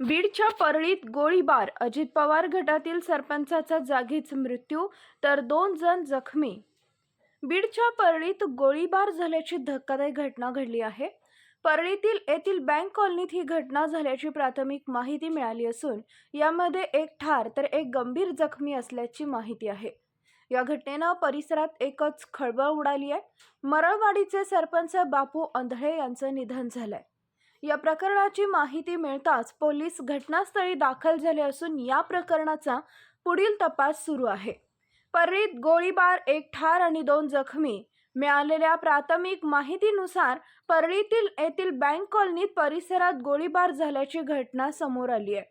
बीडच्या परळीत गोळीबार. अजित पवार गटातील सरपंचाचा जागीच मृत्यू तर दोन जण जखमी. बीडच्या परळीत गोळीबार झाल्याची धक्कादायक घटना घडली आहे. परळीतील येथील बँक कॉलनीत ही घटना झाल्याची प्राथमिक माहिती मिळाली असून यामध्ये एक ठार तर एक गंभीर जखमी असल्याची माहिती आहे. या घटनेनं परिसरात एकच खळबळ उडाली आहे. मरळवाडीचे सरपंच बापू अंधळे यांचं निधन झालंय. या प्रकरणाची माहिती मिळताच पोलीस घटनास्थळी दाखल झाले असून या प्रकरणाचा पुढील तपास सुरू आहे. पर्रीत गोळीबार एक ठार आणि दोन जखमी मिळालेल्या प्राथमिक माहितीनुसार परळीतील येथील बँक कॉलनीत परिसरात गोळीबार झाल्याची घटना समोर आली आहे.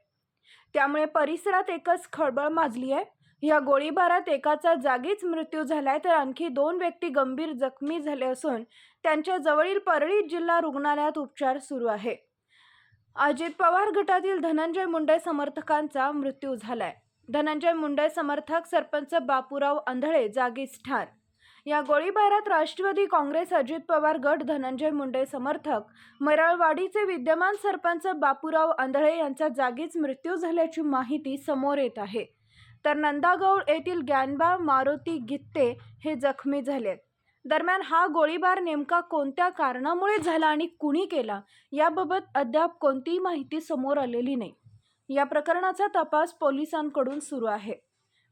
त्यामुळे परिसरात एकच खळबळ माजली आहे. या गोळीबारात एकाचा जागीच मृत्यू झालाय तर आणखी दोन व्यक्ती गंभीर जखमी झाले असून त्यांच्या जवळील परळी जिल्हा रुग्णालयात उपचार सुरू आहे. अजित पवार गटातील धनंजय मुंडे समर्थकांचा मृत्यू झालाय. धनंजय मुंडे समर्थक सरपंच बापूराव आंधळे जागीच ठार. या गोळीबारात राष्ट्रवादी काँग्रेस अजित पवार गट धनंजय मुंडे समर्थक मरळवाडीचे विद्यमान सरपंच बापूराव आंधळे यांचा जागीच मृत्यू झाल्याची माहिती समोर येत आहे. तर नंदागौड येथील ग्यानबा मारुती गित्ते हे जखमी झाले. दरम्यान हा गोळीबार नेमका कोणत्या कारणामुळे झाला आणि कुणी केला याबाबत अद्याप कोणतीही माहिती समोर आलेली नाही. या प्रकरणाचा तपास पोलिसांकडून सुरू आहे.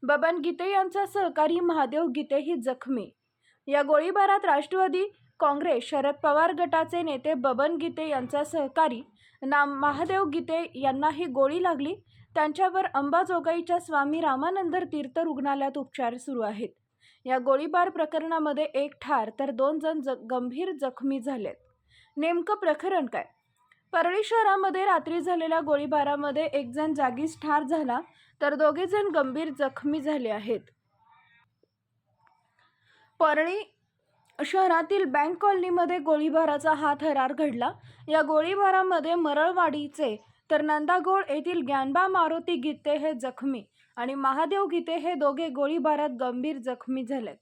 बबन गीते यांचा सहकारी महादेव गीते ही जखमी. या गोळीबारात राष्ट्रवादी काँग्रेस शरद पवार गटाचे नेते बबन गीते यांचा सहकारी नाम महादेव गीते यांना ही गोळी लागली. त्यांच्यावर अंबाजोगाईच्या स्वामी रामानंद तीर्थ रुग्णालयात उपचार सुरू आहेत. या गोळीबार प्रकरणामध्ये एक ठार तर दोन जण ज गंभीर जखमी झालेत. नेमकं प्रकरण काय? परळी शहरामध्ये रात्री झालेल्या गोळीबारामध्ये एक जण जागीच ठार झाला तर दोघे जण गंभीर जखमी झाले आहेत. परळी शहरातील बँक कॉलनीमध्ये गोळीबाराचा हा थरार घडला. या गोळीबारामध्ये मरळवाडीचे तर नंदागोळ येथील ज्ञानबा मारुती गीते हे जखमी आणि महादेव गीते हे दोघे गोळीबारात गंभीर जखमी झालेत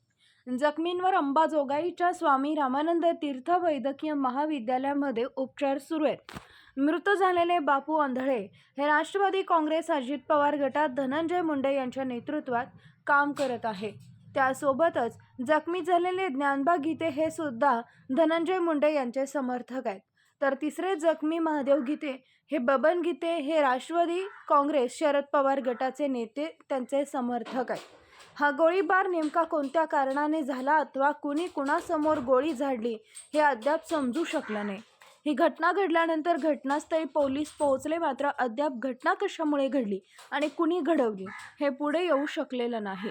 जखमींवर अंबाजोगाईच्या स्वामी रामानंद तीर्थ वैद्यकीय महाविद्यालयामध्ये उपचार सुरू आहेत. मृत झालेले बापू आंधळे हे राष्ट्रवादी काँग्रेस अजित पवार गटात धनंजय मुंडे यांच्या नेतृत्वात काम करत आहे. त्यासोबतच जखमी झालेले ज्ञानबा गीते हे सुद्धा धनंजय मुंडे यांचे समर्थक आहेत. तर तिसरे जखमी महादेव गीते हे बबन गीते हे राष्ट्रवादी काँग्रेस शरद पवार गटाचे नेते त्यांचे समर्थक आहेत. हा गोळीबार नेमका कोणत्या कारणाने झाला अथवा कुणी कुणासमोर गोळी झाडली हे अद्याप समजू शकलं नाही. ही घटना घडल्यानंतर घटनास्थळी पोलीस पोहोचले मात्र अद्याप घटना कशामुळे घडली आणि कुणी घडवली हे पुढे येऊ शकलेलं नाही.